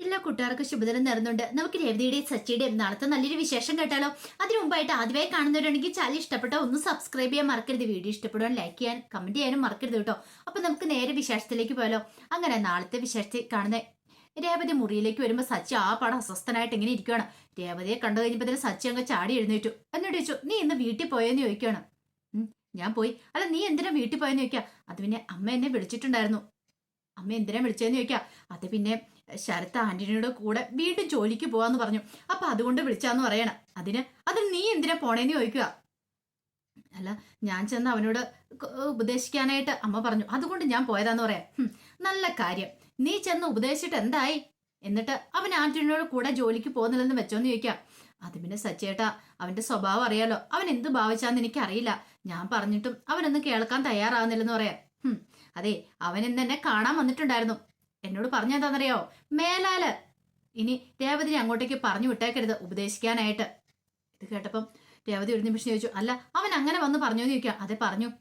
എല്ലാ കൂട്ടുകാർക്കും ശുഭദിനം നേർന്നുണ്ട് നമുക്ക് രവതിയുടെയും സച്ചിയുടെയും നാളത്തെ നല്ലൊരു വിശേഷം കേട്ടാലോ? അതിനു മുമ്പായിട്ട് ആദ്യമായി കാണുന്നവരാണെങ്കിൽ ചാനൽ ഇഷ്ടപ്പെട്ട ഒന്ന് സബ്സ്ക്രൈബ് ചെയ്യാൻ മറക്കരുത്. വീഡിയോ ഇഷ്ടപ്പെടുവാൻ ലൈക്ക് ചെയ്യാൻ കമന്റ് ചെയ്യാനും മറക്കരുത് കേട്ടോ. അപ്പൊ നമുക്ക് നേരെ വിശേഷത്തിലേക്ക് പോയാലോ? അങ്ങനെ നാളത്തെ വിശേഷത്തിൽ കാണുന്ന രേവതി മുറിയിലേക്ക് വരുമ്പോൾ സച്ചി ആ പാടം അസ്വസ്ഥനായിട്ട് ഇങ്ങനെ ഇരിക്കുകയാണ് രേവതിയെ കണ്ടു കഴിഞ്ഞപ്പോൾ സച്ചി അങ്ങ് ചാടി എഴുന്നേറ്റു. എന്നിട്ട് ചോദിച്ചു നീ ഇന്ന് വീട്ടിൽ പോയെന്ന് ചോദിക്കുകയാണ് ഞാൻ പോയി. അല്ല നീ എന്തിനാ വീട്ടിൽ പോയെന്ന് ചോദിക്കാം? അത് പിന്നെ അമ്മ എന്നെ വിളിച്ചിട്ടുണ്ടായിരുന്നു. അമ്മ എന്തിനാ വിളിച്ചതെന്ന് ചോദിക്കാം? അത് പിന്നെ ശരത്ത് ആന്റണിയുടെ കൂടെ വീണ്ടും ജോലിക്ക് പോവാന്ന് പറഞ്ഞു. അപ്പൊ അതുകൊണ്ട് വിളിച്ചാന്ന് പറയണം. അതിന് അതിന് നീ എന്തിനാ പോണേന്ന് ചോദിക്കുക അല്ല ഞാൻ ചെന്ന് അവനോട് ഉപദേശിക്കാനായിട്ട് അമ്മ പറഞ്ഞു. അതുകൊണ്ട് ഞാൻ പോയതാന്ന് പറയാം. നല്ല കാര്യം. നീ ചെന്ന് ഉപദേശിച്ചിട്ട് എന്തായി? എന്നിട്ട് അവൻ ആന്റണിയോട് കൂടെ ജോലിക്ക് പോകുന്നില്ലെന്ന് വെച്ചോന്ന് ചോദിക്കാം. അത് പിന്നെ സച്ചേട്ടാ അവന്റെ സ്വഭാവം അറിയാലോ. അവൻ എന്ത് ഭാവിച്ചാന്ന് എനിക്കറിയില്ല. ഞാൻ പറഞ്ഞിട്ടും അവനൊന്നും കേൾക്കാൻ തയ്യാറാവുന്നില്ലെന്ന് പറയാം. അതെ അവൻ ഇന്ന് എന്നെ കാണാൻ വന്നിട്ടുണ്ടായിരുന്നു. എന്നോട് പറഞ്ഞെന്താണെന്നറിയോ മേലാൽ. ഇനി രേവതിനെ അങ്ങോട്ടേക്ക് പറഞ്ഞു വിട്ടേക്കരുത് ഉപദേശിക്കാനായിട്ട്. ഇത് കേട്ടപ്പം രേവതി ഒരു നിമിഷം ചോദിച്ചു അല്ല അവൻ അങ്ങനെ വന്ന് പറഞ്ഞു എന്ന് ചോദിക്കാം. അതെ പറഞ്ഞു.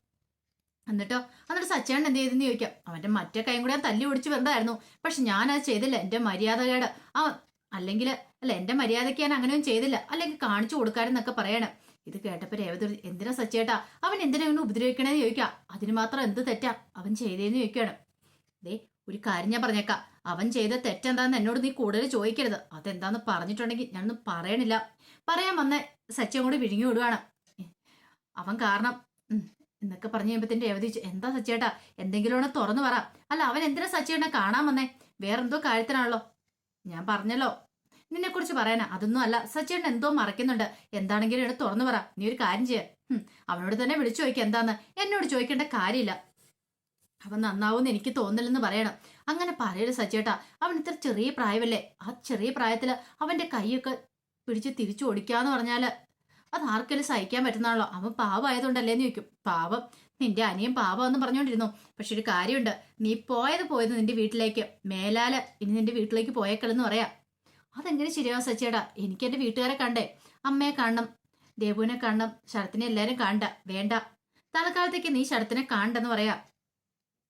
എന്നിട്ടോ എന്നിട്ട് സച്ചേണ്ണൻ എന്ത് ചെയ്തെന്ന് ചോദിക്കാം. അവന്റെ മറ്റേ കൈയും കൂടെ തല്ലി ഓടിച്ചു വരണ്ടായിരുന്നു. പക്ഷെ അത് ചെയ്തില്ല. എന്റെ മര്യാദകേട്. ആ അല്ലെങ്കിൽ അല്ല എന്റെ മര്യാദയ്ക്ക് ഞാൻ അങ്ങനെയൊന്നും ചെയ്തില്ല. അല്ലെങ്കിൽ കാണിച്ചു കൊടുക്കാരെന്നൊക്കെ പറയണം. ഇത് കേട്ടപ്പോൾ രേവതി എന്തിനാ സച്ചേട്ടാ? അവൻ എന്തിനാ ഇങ്ങനെ ഉപദ്രവിക്കണേന്ന് ചോദിക്കാം. അതിന് മാത്രം എന്ത് തെറ്റാ? അവൻ ചെയ്തേന്ന് ചോദിക്കണം. ദേ ഒരു കാര്യം ഞാൻ പറഞ്ഞേക്കാം. അവൻ ചെയ്ത തെറ്റെന്താന്ന് എന്നോട് നീ കൂടുതൽ ചോദിക്കരുത്. അതെന്താന്ന് പറഞ്ഞിട്ടുണ്ടെങ്കിൽ ഞാനൊന്നും പറയണില്ല. പറയാൻ വന്ന സച്ചിയും കൂടി വിഴുങ്ങി വിടുവാണ്. അവൻ കാരണം എന്നൊക്കെ പറഞ്ഞു കഴിയുമ്പത്തിന്റെ രേവതി എന്താ സച്ചേട്ടാ എന്തെങ്കിലും ഒന്ന് തുറന്നു പറ. അല്ല അവൻ എന്തിനാ സച്ചേട്ടനെ കാണാൻ വന്നേ? വേറെന്തോ കാര്യത്തിനാണല്ലോ. ഞാൻ പറഞ്ഞല്ലോ. നിന്നെ കുറിച്ച് പറയാനാ. അതൊന്നും അല്ല. സച്ചേട്ടൻ എന്തോ മറക്കുന്നുണ്ട്. എന്താണെങ്കിലും എന്നെ തുറന്നു പറ. നീ ഒരു കാര്യം ചെയ്യ. അവനോട് തന്നെ വിളിച്ചു ചോദിക്കുക എന്താന്ന്. എന്നോട് ചോദിക്കേണ്ട കാര്യമില്ല. അവൻ നന്നാവും എനിക്ക് തോന്നില്ലെന്ന് പറയണം. അങ്ങനെ പറയരുത് സച്ചേട്ടാ അവൻ ഇത്ര ചെറിയ പ്രായമല്ലേ? ആ ചെറിയ പ്രായത്തിൽ അവന്റെ കൈയൊക്കെ പിടിച്ച് തിരിച്ചു ഓടിക്കാന്ന് പറഞ്ഞാൽ അത് ആർക്കെങ്കിലും സഹിക്കാൻ പറ്റുന്നതാണല്ലോ അവൻ പാവമായതുകൊണ്ടല്ലേ എന്ന് ചോദിക്കും. പാവം. നിന്റെ അനിയൻ പാവം എന്ന് പറഞ്ഞുകൊണ്ടിരുന്നു പക്ഷെ ഒരു കാര്യമുണ്ട്. നീ പോയത് പോയത് നിന്റെ വീട്ടിലേക്ക്. മേലാൽ ഇനി നിന്റെ വീട്ടിലേക്ക് പോയേക്കളെന്ന് പറയാ. അതെങ്ങനെ ശരിയാവും സച്ചേടാ എനിക്ക് എന്റെ വീട്ടുകാരെ കണ്ടേ. അമ്മയെ കാണണം. ദേവുവിനെ കാണണം. ശരത്തിനെ എല്ലാവരും കാണണ്ട വേണ്ട. തൽക്കാലത്തേക്ക് നീ ശരത്തിനെ കാണണ്ടെന്ന് പറയാ.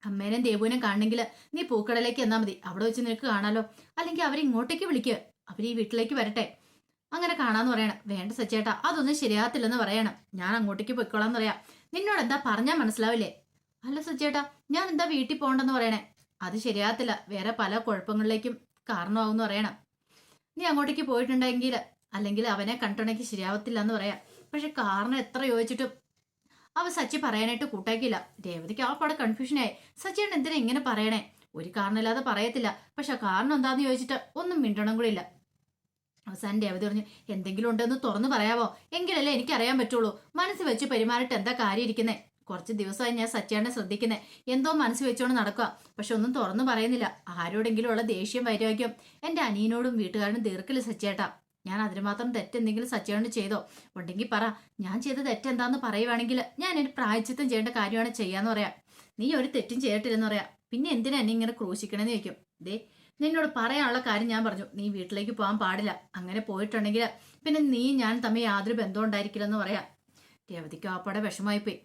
അമ്മേനെയും ദേവുവിനെ കാണണമെങ്കിൽ നീ പൂക്കടലേക്ക് എന്നാ മതി. അവിടെ വെച്ച് നിനക്ക് കാണാലോ. അല്ലെങ്കിൽ അവരെ ഇങ്ങോട്ടേക്ക് വിളിക്കുക അവർ ഈ വീട്ടിലേക്ക് വരട്ടെ. അങ്ങനെ കാണാന്ന് പറയണം. വേണ്ട സച്ചേട്ടാ അതൊന്നും ശരിയാകത്തില്ലെന്ന് പറയണം. ഞാൻ അങ്ങോട്ടേക്ക് പൊയ്ക്കോളാന്ന് പറയാം. നിന്നോട് എന്താ പറഞ്ഞാൽ മനസ്സിലാവില്ലേ? അല്ല സച്ചേട്ടാ ഞാൻ എന്താ വീട്ടിൽ പോകണ്ടെന്ന് പറയണേ? അത് ശരിയാകത്തില്ല. വേറെ പല കുഴപ്പങ്ങളിലേക്കും കാരണമാവുമെന്ന് പറയണം. നീ അങ്ങോട്ടേക്ക് പോയിട്ടുണ്ടെങ്കിൽ അല്ലെങ്കിൽ അവനെ കണ്ടിട്ടുണ്ടെങ്കിൽ ശരിയാവത്തില്ല എന്ന് പറയാം. പക്ഷെ കാരണം എത്ര ചോദിച്ചിട്ടും അവ സച്ചി പറയാനായിട്ട് കൂട്ടാക്കിയില്ല. രേവതിക്ക് ആ പാടെ കൺഫ്യൂഷനായി സച്ചിയാണ് എന്തിനാ ഇങ്ങനെ പറയണേ? ഒരു കാരണമില്ലാതെ പറയത്തില്ല. പക്ഷെ കാരണം എന്താന്ന് ചോദിച്ചിട്ട് ഒന്നും മിണ്ടണം കൂടി ഇല്ല. അവസാനം രേവതി പറഞ്ഞു എന്തെങ്കിലും ഉണ്ടെന്ന് തുറന്നു പറയാവോ? എങ്കിലല്ലേ എനിക്കറിയാൻ പറ്റുള്ളൂ. മനസ്സ് വെച്ച് പെരുമാറിയിട്ട് എന്താ കാര്യം ഇരിക്കുന്നേ? കുറച്ച് ദിവസമായി ഞാൻ സച്ചിയാണെ ശ്രദ്ധിക്കുന്നത് എന്തോ മനസ്സ് വെച്ചോണ്ട് നടക്കുക പക്ഷെ ഒന്നും തുറന്നു പറയുന്നില്ല. ആരോടെങ്കിലും ഉള്ള ദേഷ്യം വൈരാഗ്യം. എന്റെ അനിയനോടും വീട്ടുകാരനും ദീർഘല സച്ചേട്ടാ ഞാൻ അതിന് മാത്രം തെറ്റെന്തെങ്കിലും സച്ചേണ്ട് ചെയ്തോ? ഉണ്ടെങ്കിൽ പറ. ഞാൻ ചെയ്ത തെറ്റെന്താന്ന് പറയുവാണെങ്കിൽ ഞാൻ എന്റെ പ്രായച്ചിത്തം ചെയ്യേണ്ട കാര്യമാണ് ചെയ്യാന്ന് പറയാം. നീ ഒരു തെറ്റും ചെയ്തിട്ടില്ലെന്ന് പറയാം. പിന്നെ എന്തിനാ എന്നെ ഇങ്ങനെ ക്രൂശിക്കണമെന്ന് ചോദിക്കും. ദേ നിന്നോട് പറയാനുള്ള കാര്യം ഞാൻ പറഞ്ഞു. നീ വീട്ടിലേക്ക് പോകാൻ പാടില്ല. അങ്ങനെ പോയിട്ടുണ്ടെങ്കിൽ പിന്നെ നീ ഞാൻ തമ്മിൽ യാതൊരു ബന്ധം ഉണ്ടായിരിക്കില്ലെന്ന് പറയാം. രേവതിക്ക് ആപ്പാടെ വിഷമായി പോയി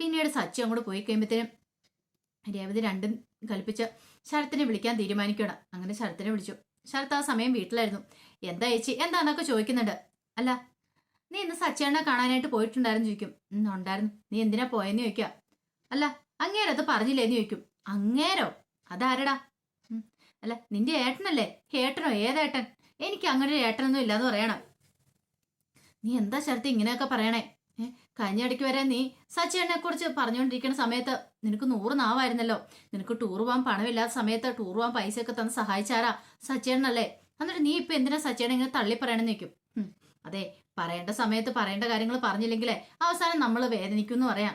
പിന്നീട് സച്ചി അങ്ങോട്ട് പോയി കഴിയുമ്പോഴത്തേനും രേവതി രണ്ടും കൽപ്പിച്ച് ശരത്തിനെ വിളിക്കാൻ തീരുമാനിക്കണം അങ്ങനെ ശരത്തിനെ വിളിച്ചു. ശരത്ത് ആ സമയം വീട്ടിലായിരുന്നു. എന്താ ചേച്ചി? എന്താന്നൊക്കെ ചോദിക്കുന്നുണ്ട്. അല്ല നീ ഇന്ന് സച്ചേണ്ണ കാണാനായിട്ട് പോയിട്ടുണ്ടായിരുന്നു ചോദിക്കും. "ഉം, ഉണ്ടായിരുന്നു. നീ എന്തിനാ പോയെന്ന് ചോദിക്കുക അല്ല അങ്ങേരോ അത് പറഞ്ഞില്ലേന്ന് ചോദിക്കും. അങ്ങേരോ? അതാരടാ? അല്ല നിന്റെ ഏട്ടനല്ലേ? ഏട്ടനോ? ഏതേട്ടൻ എനിക്ക് അങ്ങനെ ഒരു ഏട്ടനൊന്നും ഇല്ലാന്ന് പറയണം. നീ എന്താ ശരത്ത് ഇങ്ങനെയൊക്കെ പറയണേ? കഴിഞ്ഞ ഇടയ്ക്ക് വരെ നീ സച്ചേണ്ണെ കുറിച്ച് പറഞ്ഞുകൊണ്ടിരിക്കുന്ന സമയത്ത് നിനക്ക് നൂറ് നാവായിരുന്നല്ലോ. നിനക്ക് ടൂർ പോകാൻ പണമില്ലാത്ത സമയത്ത് ടൂർ പോകാൻ പൈസയൊക്കെ തന്ന് സഹായിച്ചാരാ സച്ചേണ്ണല്ലേ എന്നിട്ട് നീ ഇപ്പൊ എന്തിനാ സച്ചേണ്ണ ഇങ്ങനെ തള്ളി പറയണെന്ന് നിൽക്കും അതെ പറയേണ്ട സമയത്ത് പറയേണ്ട കാര്യങ്ങൾ പറഞ്ഞില്ലെങ്കിലേ അവസാനം നമ്മൾ വേദനിക്കും എന്ന് പറയാം.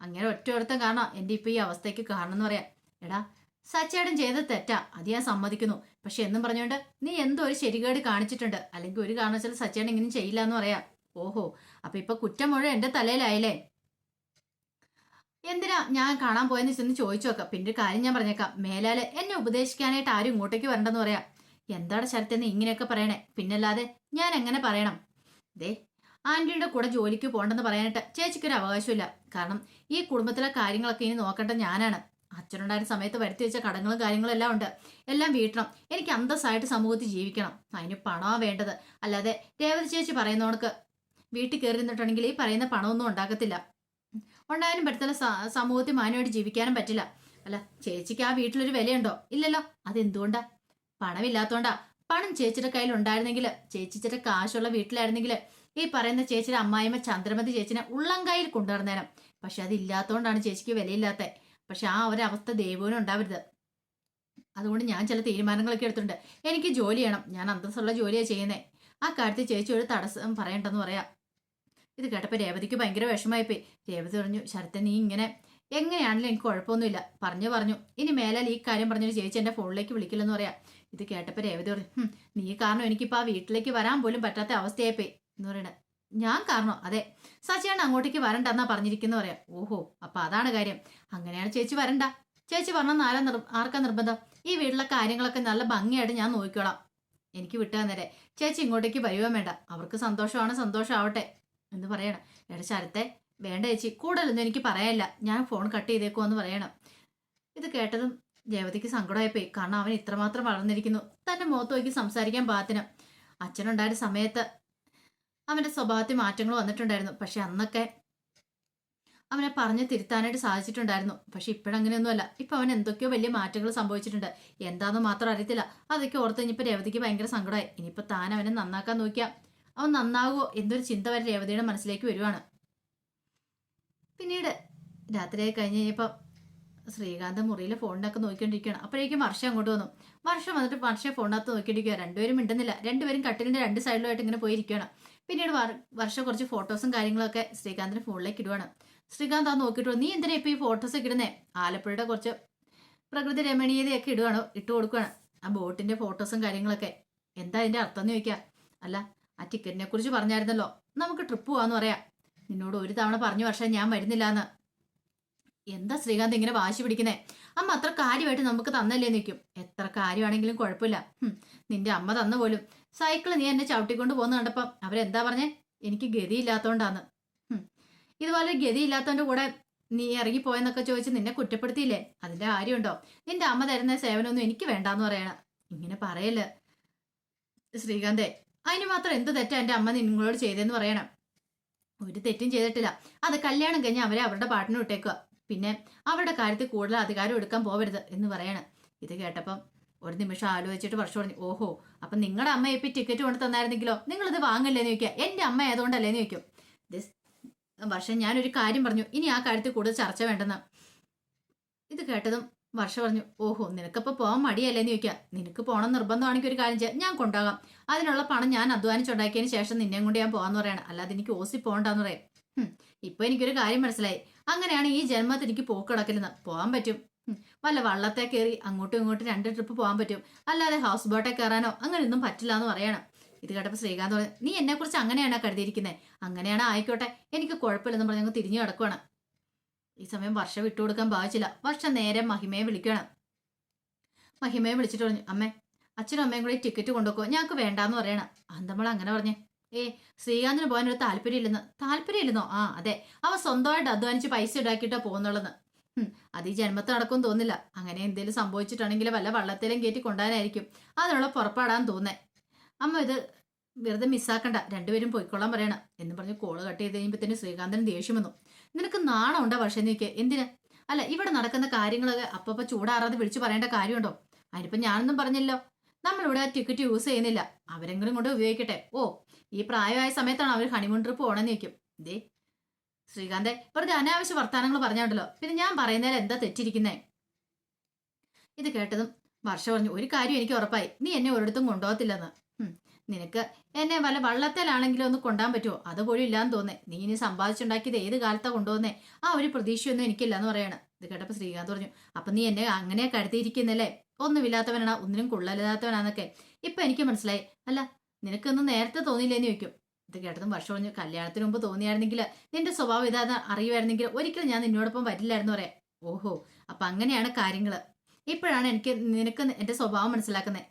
അങ്ങനെ ഒറ്റ ഒരുത്തം കാണാം. എന്റെ ഇപ്പൊ ഈ അവസ്ഥയ്ക്ക് കാരണം എന്ന് പറയാം. എടാ സച്ചേടൻ ചെയ്ത തെറ്റാ. അത് ഞാൻ സമ്മതിക്കുന്നു. പക്ഷെ എന്നും പറഞ്ഞുകൊണ്ട് നീ എന്തോ ഒരു ശരികേട് കാണിച്ചിട്ടുണ്ട്. അല്ലെങ്കിൽ ഒരു കാരണവശാലും സച്ചേടൻ ഇങ്ങനെ ചെയ്യില്ല എന്ന് പറയാം. ഓഹോ അപ്പൊ ഇപ്പൊ കുറ്റം മുഴുവൻ എന്റെ തലയിലായില്ലേ? എന്തിനാ ഞാൻ കാണാൻ പോയെന്ന് ചെന്ന് ചോദിച്ചു നോക്കാം. പിന്നെ കാര്യം ഞാൻ പറഞ്ഞേക്കാം. മേലാൽ എന്നെ ഉപദേശിക്കാനായിട്ട് ആരും ഇങ്ങോട്ടേക്ക് വരണ്ടെന്ന് പറയാം. എന്താണ് ശരത്തെന്ന് ഇങ്ങനെയൊക്കെ പറയണേ? പിന്നല്ലാതെ ഞാൻ എങ്ങനെ പറയണം? ദേ ആന്റിയുടെ കൂടെ ജോലിക്ക് പോകണ്ടെന്ന് പറയാനായിട്ട് ചേച്ചിക്കൊരു അവകാശമില്ല കാരണം ഈ കുടുംബത്തിലെ കാര്യങ്ങളൊക്കെ ഇനി നോക്കേണ്ട ഞാനാണ്. അച്ഛനുണ്ടായിരുന്ന സമയത്ത് വരുത്തി വെച്ച കടങ്ങളും കാര്യങ്ങളും എല്ലാം ഉണ്ട്. എല്ലാം വീട്ടണം. എനിക്ക് അന്തസ്സായിട്ട് സമൂഹത്തിൽ ജീവിക്കണം. അതിന് പണമാണ് വേണ്ടത്. അല്ലാതെ രേവതി ചേച്ചി പറയുന്നവർക്ക് വീട്ടിൽ കയറി നിന്നിട്ടുണ്ടെങ്കിൽ ഈ പറയുന്ന പണമൊന്നും ഉണ്ടാക്കത്തില്ല. ഉണ്ടായാലും പറ്റത്തില്ല സമൂഹത്തിൽ മാന്യമായിട്ട് ജീവിക്കാനും പറ്റില്ല. അല്ല ചേച്ചിക്ക് ആ വീട്ടിലൊരു വിലയുണ്ടോ? ഇല്ലല്ലോ. അതെന്തുകൊണ്ടാ? പണമില്ലാത്തോണ്ടാ. പണം ചേച്ചിയുടെ കയ്യിൽ ഉണ്ടായിരുന്നെങ്കിൽ ചേച്ചിച്ചിട്ട് കാശുള്ള വീട്ടിലായിരുന്നെങ്കിൽ ഈ പറയുന്ന ചേച്ചിയുടെ അമ്മായിമ്മ ചന്ദ്രമതി ചേച്ചിനെ ഉള്ളം കയ്യിൽ കൊണ്ടുവരുന്നേരം പക്ഷെ അതില്ലാത്തോണ്ടാണ് ചേച്ചിക്ക് വിലയില്ലാത്ത. പക്ഷെ ആ ഒരവസ്ഥ ദൈവനും ഉണ്ടാവരുത്. അതുകൊണ്ട് ഞാൻ ചില തീരുമാനങ്ങളൊക്കെ എടുത്തിട്ടുണ്ട്. എനിക്ക് ജോലി ചെയ്യണം. ഞാൻ അന്തസ്സുള്ള ജോലിയാണ് ചെയ്യുന്നത് ആ കാര്യത്തിൽ ചേച്ചി ഒരു തടസ്സം പറയണ്ടെന്ന് പറയാം. ഇത് കേട്ടപ്പോൾ രേവതിക്ക് ഭയങ്കര വിഷമായിപ്പോയി. രേവതി പറഞ്ഞു ശരത്തെ നീ ഇങ്ങനെ എങ്ങനെയാണെങ്കിലും എനിക്ക് കുഴപ്പമൊന്നുമില്ല. പറഞ്ഞു പറഞ്ഞു. ഇനി മേലാൽ ഈ കാര്യം പറഞ്ഞൊരു ചേച്ചി എന്റെ ഫോണിലേക്ക് വിളിക്കില്ലെന്ന് പറയാം. ഇത് കേട്ടപ്പോൾ രേവതി പറഞ്ഞു നീ കാരണം എനിക്കിപ്പോൾ ആ വീട്ടിലേക്ക് വരാൻ പോലും പറ്റാത്ത അവസ്ഥയായിപ്പോയി. എന്ന് പറയണേ ഞാൻ കാരണം? അതെ സച്ചിയാണ് അങ്ങോട്ടേക്ക് വരണ്ടെന്നാ പറഞ്ഞിരിക്കുന്നു പറയാം. ഓഹോ അപ്പൊ അതാണ് കാര്യം. അങ്ങനെയാണ് ചേച്ചി വരണ്ട. ചേച്ചി പറഞ്ഞ ആരാ നിർ ആർക്കാ നിർബന്ധം? ഈ വീട്ടിലെ കാര്യങ്ങളൊക്കെ നല്ല ഭംഗിയായിട്ട് ഞാൻ നോക്കിക്കോളാം. എനിക്ക് വിട്ടാ നേരെ ചേച്ചി ഇങ്ങോട്ടേക്ക് വരുവാൻ വേണ്ട. അവർക്ക് സന്തോഷമാണ് സന്തോഷമാവട്ടെ. എന്ന് പറയണം. എടാ ശരത്തെ വേണ്ട ചേച്ചി കൂടുതലൊന്നും എനിക്ക് പറയാനില്ല. ഞാൻ ഫോൺ കട്ട് ചെയ്തേക്കോ എന്ന് പറയണം. ഇത് കേട്ടതും രേവതിക്ക് സങ്കടമായിപ്പോയി. കാരണം അവൻ ഇത്രമാത്രം വളർന്നിരിക്കുന്നു. തന്റെ മുഖത്ത് നോക്കി സംസാരിക്കാൻ പാത്തിനും അച്ഛനുണ്ടായ സമയത്ത് അവന്റെ സ്വഭാവത്തിൽ മാറ്റങ്ങൾ വന്നിട്ടുണ്ടായിരുന്നു. പക്ഷെ അന്നൊക്കെ അവനെ പറഞ്ഞ് തിരുത്താനായിട്ട് സാധിച്ചിട്ടുണ്ടായിരുന്നു. പക്ഷെ ഇപ്പോഴങ്ങനെയൊന്നുമല്ല. ഇപ്പൊ അവൻ എന്തൊക്കെയോ വലിയ മാറ്റങ്ങൾ സംഭവിച്ചിട്ടുണ്ട്. എന്താന്ന് മാത്രം അറിയത്തില്ല. അതൊക്കെ ഓർത്ത് ഇനിയിപ്പോ രേവതിക്ക് ഭയങ്കര സങ്കടമായി. ഇനിയിപ്പോ താൻ അവനെ നന്നാക്കാൻ നോക്കിയാൽ അവൻ നന്നാകുമോ എന്നൊരു ചിന്ത വരെ രേവതിയുടെ മനസ്സിലേക്ക് വരുവാണ്. പിന്നീട് രാത്രിയായി കഴിഞ്ഞ് കഴിഞ്ഞപ്പം ശ്രീകാന്ത് മുറിയിലെ ഫോണിനൊക്കെ നോക്കിക്കൊണ്ടിരിക്കുകയാണ്. അപ്പോഴേക്കും വർഷം അങ്ങോട്ട് വന്നു. വർഷം വന്നിട്ട് വർഷം ഫോണിനകത്ത് നോക്കിയിരിക്കുക രണ്ടുപേരും മിണ്ടുന്നില്ല. രണ്ടുപേരും കട്ടിലിന്റെ രണ്ട് സൈഡിലുമായിട്ട് ഇങ്ങനെ പോയിരിക്കുകയാണ്. പിന്നീട് വർ- വർഷം കുറച്ച് ഫോട്ടോസും കാര്യങ്ങളൊക്കെ ശ്രീകാന്തിന്റെ ഫോണിലേക്ക് ഇടുവാണ്. ശ്രീകാന്ത് ആ നോക്കിയിട്ട് നീ എന്തിനാ ഇപ്പൊ ഈ ഫോട്ടോസ് ഒക്കെ ഇടുന്നേ? ആലപ്പുഴയുടെ കുറച്ച് പ്രകൃതി രമണീയതയൊക്കെ ഇടുവാണോ ഇട്ട് കൊടുക്കുകയാണ് ആ ബോട്ടിന്റെ ഫോട്ടോസും കാര്യങ്ങളൊക്കെ. എന്താ അതിന്റെ അർത്ഥം എന്ന് ചോദിക്കുക. അല്ല ആ ടിക്കറ്റിനെ കുറിച്ച് പറഞ്ഞായിരുന്നല്ലോ. നമുക്ക് ട്രിപ്പ് പോവാന്ന് പറയാം. നിന്നോട് ഒരു തവണ പറഞ്ഞു വർഷം ഞാൻ വരുന്നില്ല എന്ന് എന്താ ശ്രീകാന്ത് ഇങ്ങനെ വാശി പിടിക്കുന്നേ? അമ്മ അത്ര കാര്യമായിട്ട് നമുക്ക് തന്നല്ലേ നിൽക്കും. എത്ര കാര്യമാണെങ്കിലും കുഴപ്പമില്ല. നിന്റെ അമ്മ തന്ന പോലും. സൈക്കിൾ നീ എന്നെ ചവിട്ടിക്കൊണ്ട് പോകുന്ന കണ്ടപ്പം അവരെന്താ പറഞ്ഞേ? എനിക്ക് ഗതിയില്ലാത്തോണ്ടാന്ന്. ഇല്ലാത്തോണ്ടാന്ന് ഇതുപോലെ ഗതിയില്ലാത്തവന്റെ കൂടെ നീ ഇറങ്ങിപ്പോയെന്നൊക്കെ ചോദിച്ച് നിന്നെ കുറ്റപ്പെടുത്തിയില്ലേ? അതിന്റെ കാര്യമുണ്ടോ? നിന്റെ അമ്മ തരുന്ന സേവനമൊന്നും എനിക്ക് വേണ്ടാന്ന് പറയണ. ഇങ്ങനെ പറയൽ ശ്രീകാന്തേ അതിന് മാത്രം എന്ത് തെറ്റാ എന്റെ അമ്മ നിങ്ങളോട് ചെയ്തതെന്ന് പറയണം. ഒരു തെറ്റും ചെയ്തിട്ടില്ല. അത് കല്യാണം കഴിഞ്ഞ് അവരെ അവരുടെ പാട്ടിന് വിട്ടേക്കുക പിന്നെ അവരുടെ കാര്യത്തിൽ കൂടുതൽ അധികാരം എടുക്കാൻ പോവരുത് എന്ന് പറയണം. ഇത് കേട്ടപ്പം ഒരു നിമിഷം ആലോചിച്ചിട്ട് വർഷം പറഞ്ഞു ഓഹോ അപ്പം നിങ്ങളുടെ അമ്മ ഇപ്പം ടിക്കറ്റ് കൊണ്ട് തന്നായിരുന്നെങ്കിലോ? നിങ്ങളിത് വാങ്ങില്ലേന്ന് ചോദിക്കുക. എന്റെ അമ്മ ആയതുകൊണ്ടല്ലേന്ന് ചോദിക്കും. ദിസ് വർഷം ഞാനൊരു കാര്യം പറഞ്ഞു. ഇനി ആ കാര്യത്തിൽ കൂടുതൽ ചർച്ച വേണ്ടെന്ന്. ഇത് കേട്ടതും വർഷ പറഞ്ഞു ഓഹോ നിനക്കപ്പോ പോകാൻ മടിയല്ലേന്ന് ചോദിക്കുക നിനക്ക് പോകണം നിർബന്ധമാണെങ്കിൽ ഒരു കാര്യം ചെയ്യാം. ഞാൻ കൊണ്ടാകാം. അതിനുള്ള പണം ഞാൻ അധ്വാനിച്ചുണ്ടാക്കിയതിന് ശേഷം നിന്നെയും കൊണ്ട് ഞാൻ പോകാന്ന് പറയണം. അല്ലാതെ എനിക്ക് ഓസി പോകണ്ടെന്ന് പറയാം. ഇപ്പൊ എനിക്കൊരു കാര്യം മനസ്സിലായി. അങ്ങനെയാണ് ഈ ജന്മത്തിൽ എനിക്ക് പോക്ക് പോകാൻ പറ്റും. വല്ല വള്ളത്തെ കയറി അങ്ങോട്ടും ഇങ്ങോട്ടും രണ്ട് ട്രിപ്പ് പോകാൻ പറ്റും. അല്ലാതെ ഹൗസ് ബോട്ടെ കയറാനോ അങ്ങനെ ഒന്നും പറ്റില്ല എന്ന് പറയണം. ഇത് കേട്ടപ്പോൾ ശ്രീകാന്ത് പറഞ്ഞു നീ എന്നെ കുറിച്ച് അങ്ങനെയാണ് കരുതിയിരിക്കുന്നത് അങ്ങനെയാണ് ആയിക്കോട്ടെ. എനിക്ക് കുഴപ്പമില്ലെന്ന് പറഞ്ഞ് തിരിഞ്ഞു കിടക്കുവാണ് ഈ സമയം വർഷ വിട്ടുകൊടുക്കാൻ ഭാവിച്ചില്ല. വർഷ നേരെ മഹിമയെ വിളിക്കണം മഹിമയെ വിളിച്ചിട്ട് പറഞ്ഞു അമ്മേ അച്ഛനും അമ്മയും കൂടി ടിക്കറ്റ് കൊണ്ടുപോക്കോ. ഞങ്ങൾക്ക് വേണ്ടാന്ന് പറയണം. അന്തമ്മൾ അങ്ങനെ പറഞ്ഞേ? ഏ ശ്രീകാന്തിന് പോകാൻ ഒരു താല്പര്യമില്ലെന്ന്. താല്പര്യമില്ലെന്നോ? ആ അതെ. അവൻ സ്വന്തമായിട്ട് അധ്വാനിച്ച് പൈസ ഉണ്ടാക്കിയിട്ടാ പോകുന്നുള്ളെന്ന്. അത് ഈ ജന്മത്തിൽ നടക്കും തോന്നില്ല അങ്ങനെ എന്തെങ്കിലും സംഭവിച്ചിട്ടുണ്ടെങ്കിൽ വല്ല വള്ളത്തിലും കയറ്റി കൊണ്ടുപോകാനായിരിക്കും. അതിനുള്ള പുറപ്പാടാൻ തോന്നേ. അമ്മ ഇത് വെറുതെ മിസ്സാക്കണ്ട. രണ്ടുപേരും പോയിക്കൊള്ളാൻ പറയണം. എന്ന് പറഞ്ഞ് കോൾ കട്ട് ചെയ്ത് കഴിയുമ്പോൾ തന്നെ ശ്രീകാന്തൻ ദേഷ്യം വന്നു. നിനക്ക് നാണം ഉണ്ടോ പക്ഷേ നീക്ക്? എന്തിന്? അല്ല ഇവിടെ നടക്കുന്ന കാര്യങ്ങളൊക്കെ അപ്പപ്പോ ചൂടാറാതെ വിളിച്ചു പറയേണ്ട കാര്യമുണ്ടോ? അതിനിപ്പോ ഞാനൊന്നും പറഞ്ഞല്ലോ നമ്മളിവിടെ ടിക്കറ്റ് യൂസ് ചെയ്യുന്നില്ല. അവരെങ്കിലും കൊണ്ട് ഉപയോഗിക്കട്ടെ. ഓ ഈ പ്രായമായ സമയത്താണ് അവർ ഹണിമൂൺ ട്രിപ്പ് പോകണമെന്ന് നീക്കും. ദേ ശ്രീകാന്തെ വെറുതെ അനാവശ്യ വർത്താനങ്ങൾ പറഞ്ഞോണ്ടല്ലോ. പിന്നെ ഞാൻ പറയുന്നതിൽ എന്താ തെറ്റിരിക്കുന്നേ? ഇത് കേട്ടതും വർഷ പറഞ്ഞു ഒരു കാര്യം എനിക്ക് ഉറപ്പായി. നീ എന്നെ ഒരിടത്തും കൊണ്ടുപോകത്തില്ലെന്ന്. നിനക്ക് എന്നെ വല്ല വള്ളത്തിലാണെങ്കിലും ഒന്ന് കൊണ്ടാൻ പറ്റുമോ അതുപോലും ഇല്ലാന്ന് തോന്നേ നീ ഇനി സമ്പാദിച്ചുണ്ടാക്കിയത് ഏത് കാലത്താ കൊണ്ടുവന്നേ? ആ ഒരു പ്രതീക്ഷയൊന്നും എനിക്കില്ല എന്ന് പറയാണ്. ഇത് കേട്ടപ്പോൾ ശ്രീകാന്ത് പറഞ്ഞു അപ്പൊ നീ എന്നെ അങ്ങനെ കരുതിയിരിക്കുന്നല്ലേ? ഒന്നുമില്ലാത്തവനാണ് ഒന്നിനും കൊള്ളരുതാത്തവനാന്നൊക്കെ ഇപ്പൊ എനിക്ക് മനസ്സിലായി. അല്ല നിനക്കൊന്നും നേരത്തെ തോന്നിയില്ലേന്ന് ചോദിക്കും. ഇത് കേട്ടതും വർഷം പറഞ്ഞു കല്യാണത്തിന് മുമ്പ് തോന്നിയായിരുന്നെങ്കിൽ നിന്റെ സ്വഭാവം ഇതാന്ന് അറിയുമായിരുന്നെങ്കിൽ ഒരിക്കലും ഞാൻ നിന്നോടൊപ്പം വരില്ലായിരുന്നു പറയാം. ഓഹോ അപ്പൊ അങ്ങനെയാണ് കാര്യങ്ങൾ. ഇപ്പോഴാണ് എനിക്ക് നിനക്ക് എന്റെ സ്വഭാവം മനസ്സിലാക്കുന്നത്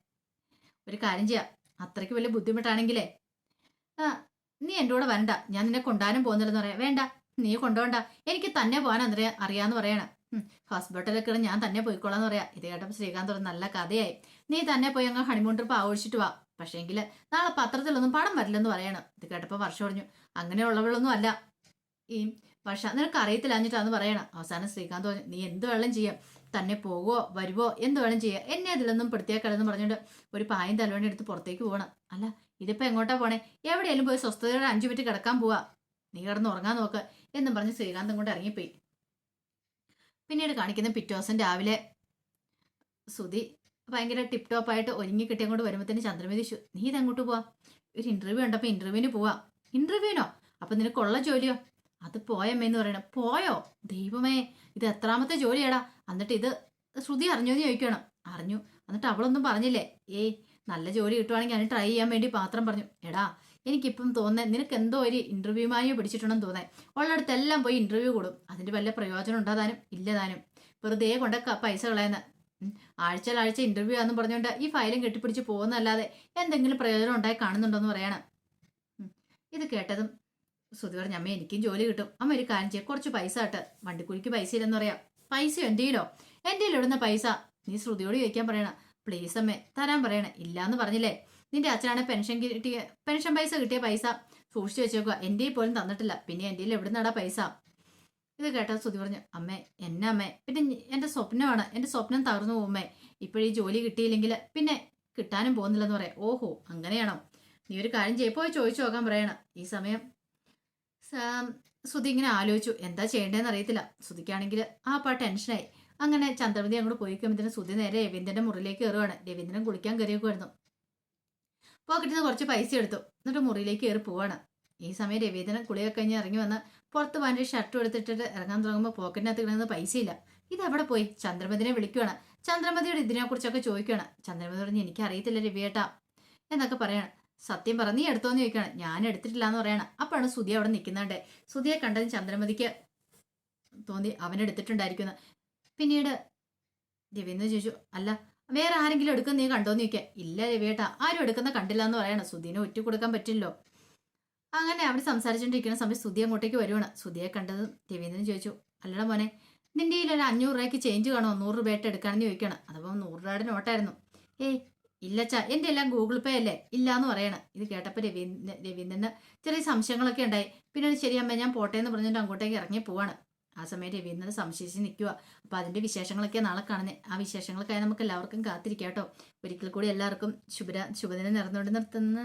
ഒരു കാര്യം ചെയ്യാം. അത്രയ്ക്ക് വലിയ ബുദ്ധിമുട്ടാണെങ്കിലേ. ആ നീ എന്റെ കൂടെ വരണ്ട. ഞാൻ നിന്നെ കൊണ്ടാനും പോകുന്നില്ലെന്ന് പറയാം. വേണ്ട നീ കൊണ്ടുപോണ്ട എനിക്ക് തന്നെ പോകാൻ അറിയാ അറിയാന്ന് പറയണം. ഹോസ്പിറ്റലൊക്കെ ഞാൻ തന്നെ പോയിക്കോളാന്ന് പറയാം. ഇത് കേട്ടപ്പോൾ ശ്രീകാന്ത് ഒരു നല്ല കഥയായി. നീ തന്നെ പോയി അങ്ങ് ഹണിമൂൺ ട്രിപ്പ് ആഘോഷിച്ചിട്ട് വാ. പക്ഷേങ്കിൽ നാളെ പത്രത്തിലൊന്നും പണം വരില്ലെന്ന് പറയണം. ഇത് കേട്ടപ്പോൾ വർഷം പറഞ്ഞു അങ്ങനെയുള്ളവളൊന്നും അല്ല. ഈ വർഷ നിനക്ക് അറിയത്തില്ല എന്നിട്ടാന്ന് പറയണം അവസാനം ശ്രീകാന്ത് പറഞ്ഞു നീ എന്ത് വേണം ചെയ്യാം. തന്നെ പോകുവോ വരുവോ എന്ത് വേണം ചെയ്യാം. എന്നെ അതിലൊന്നും പെടുത്തിയാക്കലെന്ന് പറഞ്ഞുകൊണ്ട് ഒരു പായം തലവണി എടുത്ത് പുറത്തേക്ക് പോകണം. അല്ല ഇതിപ്പോൾ എങ്ങോട്ടാ പോണേ? എവിടെയെങ്കിലും പോയി സ്വസ്ഥതയോടെ അഞ്ചു മിനിറ്റ് കിടക്കാൻ പോവാ. നീ കിടന്ന് ഉറങ്ങാൻ നോക്ക് എന്നും പറഞ്ഞ് ശ്രീകാന്തം കൊണ്ട് ഇറങ്ങിപ്പോയി. പിന്നീട് കാണിക്കുന്ന പിറ്റേ രാവിലെ സുതി ഭയങ്കര ടിപ് ടോപ്പ് ആയിട്ട് ഒരുങ്ങി കിട്ടിയങ്ങോട്ട് വരുമ്പോഴത്തേന് ചന്ദ്രമതി നീ ഇതെങ്ങോട്ട് പോവാ? ഒരു ഇന്റർവ്യൂ ഉണ്ടപ്പോൾ ഇന്റർവ്യൂവിന് പോവാ. ഇന്റർവ്യൂവിനോ അപ്പം നിനക്കുള്ള ജോലിയോ? അത് പോയമ്മേന്ന് പറയണം. പോയോ? ദൈവമേ ഇത് എത്രാമത്തെ ജോലിയാടാ. എന്നിട്ട് ഇത് ശ്രുതി അറിഞ്ഞോന്ന് ചോദിക്കണം. അറിഞ്ഞു. എന്നിട്ട് അവളൊന്നും പറഞ്ഞില്ലേ? ഏയ് നല്ല ജോലി കിട്ടുവാണെങ്കിൽ അതിന് ട്രൈ ചെയ്യാൻ വേണ്ടി പാത്രം പറഞ്ഞു. എടാ എനിക്കിപ്പം തോന്നേ നിനക്ക് എന്തോ ഒരു ഇന്റർവ്യൂ മാനിയോ പിടിച്ചിട്ടുണ്ടെന്ന് തോന്നേ. ഉള്ളിടത്തെല്ലാം പോയി ഇന്റർവ്യൂ കൊടും. അതിന്റെ വല്ല പ്രയോജനം ഉണ്ടാതാനും ഇല്ലതാനും വെറുതെ കൊണ്ടൊക്കെ ക- പൈസ കളയുന്ന. ആഴ്ച ഇന്റർവ്യൂ ആണെന്ന് പറഞ്ഞുകൊണ്ട് ഈ ഫയലും കെട്ടിപ്പിടിച്ച് പോകുന്നല്ലാതെ എന്തെങ്കിലും പ്രയോജനം ഉണ്ടായി കാണുന്നുണ്ടോ എന്ന് പറയണം. ഇത് കേട്ടതും ശ്രുതി പറഞ്ഞു അമ്മ എനിക്കും ജോലി കിട്ടും. അമ്മ ഒരു കാര്യം ചെയ്യാം. കുറച്ച് പൈസ ഇട്ട് വണ്ടിക്കൂലിക്ക് പൈസ ഇല്ലെന്ന് പറയാം. പൈസ എന്റെ കയ്യിലോ എന്റെ ഇടുന്ന പൈസ. നീ ശ്രുതിയോട് ചോദിക്കാൻ പറയണ. പ്ലീസ് അമ്മേ തരാൻ പറയണേ. ഇല്ലാന്ന് പറഞ്ഞില്ലേ? നിന്റെ അച്ഛനാണ് പെൻഷൻ കിട്ടിയ പെൻഷൻ പൈസ കിട്ടിയ പൈസ. സൂക്ഷിച്ചു വെച്ചേക്കുക കയ്യിൽ പോലും തന്നിട്ടില്ല. പിന്നെ കയ്യിൽ എവിടെ പൈസ? ഇത് കേട്ട ശ്രുതി പറഞ്ഞു അമ്മേ എന്നെ അമ്മേ. പിന്നെ എന്റെ സ്വപ്നമാണ്. എന്റെ സ്വപ്നം തകർന്നു പോകുമേ ഇപ്പോഴീ ജോലി കിട്ടിയില്ലെങ്കിൽ പിന്നെ കിട്ടാനും പോകുന്നില്ലെന്ന് പറയാം. ഓഹോ അങ്ങനെയാണോ? നീ ഒരു കാര്യം ചെയ്യപ്പോ ചോദിച്ചു നോക്കാൻ പറയണം. ഈ സമയം ശ്രുതി ഇങ്ങനെ ആലോചിച്ചു. എന്താ ചെയ്യേണ്ടതെന്ന് അറിയത്തില്ല. ശ്രുതിക്കാണെങ്കിൽ ആ പാ ടെൻഷനായി. അങ്ങനെ ചന്ദ്രമതി അങ്ങോട്ട് പോയി കഴിയുമ്പോൾ ശ്രുതി നേരെ രവീന്ദ്രന്റെ മുറിയിലേക്ക് കയറുവാണ്. രവീന്ദ്രൻ കുളിക്കാൻ കയറിയൊക്കെയായിരുന്നു. പോക്കറ്റിൽ നിന്ന് കുറച്ച് പൈസ എടുത്തു. എന്നിട്ട് മുറിയിലേക്ക് കയറി പോവാണ്. ഈ സമയം രവീന്ദ്രൻ കുളിയൊക്കെ കഴിഞ്ഞ് ഇറങ്ങി വന്ന് പുറത്ത് പാന്റെ ഷർട്ട് എടുത്തിട്ട് ഇറങ്ങാൻ തുടങ്ങുമ്പോൾ പോക്കറ്റിനകത്ത് കിടന്നത് പൈസയില്ല ഇത് എവിടെ പോയി? ചന്ദ്രമതിനെ വിളിക്കുവാണ്. ചന്ദ്രമതിയുടെ ഇതിനെക്കുറിച്ചൊക്കെ ചോദിക്കുകയാണ് ചന്ദ്രമതി പറഞ്ഞ് എനിക്കറിയത്തില്ല രവിയേട്ടാ എന്നൊക്കെ പറയണം. സത്യം പറ നീ എടുത്തോന്ന് ചോദിക്കണം ഞാൻ എടുത്തിട്ടില്ല എന്ന് പറയണം. അപ്പോഴാണ് സുധി അവിടെ നിൽക്കുന്നുണ്ട്. സുധിയെ കണ്ടത് ചന്ദ്രമതിക്ക് തോന്നി അവൻ എടുത്തിട്ടുണ്ടായിരിക്കുന്നു പിന്നീട് രവീന്ദ്രൻ ചോദിച്ചു അല്ല വേറെ ആരെങ്കിലും എടുക്കുന്ന നീ കണ്ടോന്ന് ചോദിക്കുക. ഇല്ല രവിയേട്ടാ ആരും എടുക്കുന്ന കണ്ടില്ല എന്ന് പറയണം. സുധീനെ ഒറ്റ കൊടുക്കാൻ പറ്റില്ലല്ലോ. അങ്ങനെ അവിടെ സംസാരിച്ചുകൊണ്ടിരിക്കുന്ന സമയത്ത് സുധി അങ്ങോട്ടേക്ക് വരുവാണ്. സുധിയെ കണ്ടത് രവീന്ദ്രൻ ചോദിച്ചു അല്ലട മോനെ നിന്റെ കയ്യിൽ ഒരു അഞ്ഞൂറ് രൂപയ്ക്ക് ചേഞ്ച് കാണോ നൂറ് രൂപയായിട്ട് എടുക്കാണെന്ന് ചോദിക്കണം അതപ്പം നൂറ് രൂപയുടെ നോട്ടായിരുന്നു ഏയ് ഇല്ലച്ചാ എന്റെ എല്ലാം ഗൂഗിൾ പേ അല്ലേ? ഇല്ല എന്ന് പറയണം. ഇത് കേട്ടപ്പോൾ രവീന്ദ്ര രവീന്ദ്രന് ചെറിയ സംശയങ്ങളൊക്കെ ഉണ്ടായി. പിന്നെ ഒരു ശരി അമ്മ ഞാൻ പോട്ടെ എന്ന് പറഞ്ഞിട്ട് അങ്ങോട്ടേക്ക് ഇറങ്ങി പോവാണ്. ആ സമയം രവീന്ദ്രൻ സംശയിച്ച് നിൽക്കുക അപ്പോൾ അതിന്റെ വിശേഷങ്ങളൊക്കെ നാളെ കാണുന്നത് ആ വിശേഷങ്ങൾക്കായി നമുക്ക് എല്ലാവർക്കും കാത്തിരിക്കാം കേട്ടോ. ഒരിക്കൽ കൂടി എല്ലാവർക്കും ശുഭ ശുഭദിനം നിറഞ്ഞുകൊണ്ട് നിർത്തുന്ന.